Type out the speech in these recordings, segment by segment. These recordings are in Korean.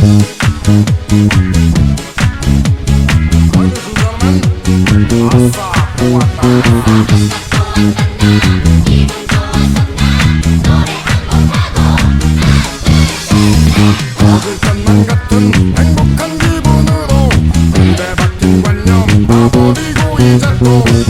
그 행복한 기분으로 무대 바뀐 관념 다 버리고 이제 또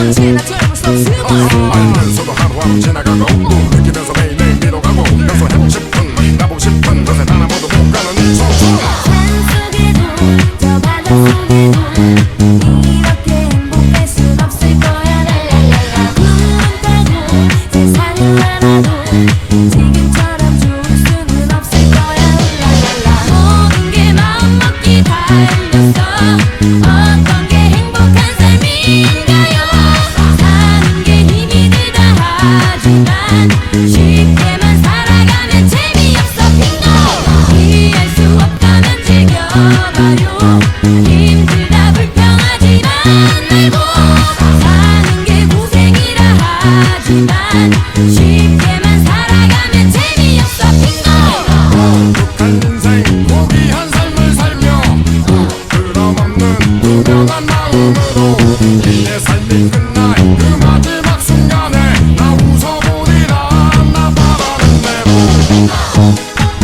언제나 젊을 수 없음을 알면서도 하루하루 지나가고 느끼면서 매일매일 미뤄가고 나서 행복 はい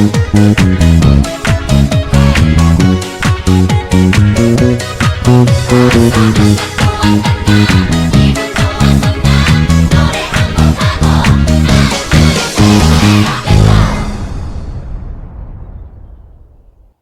Thank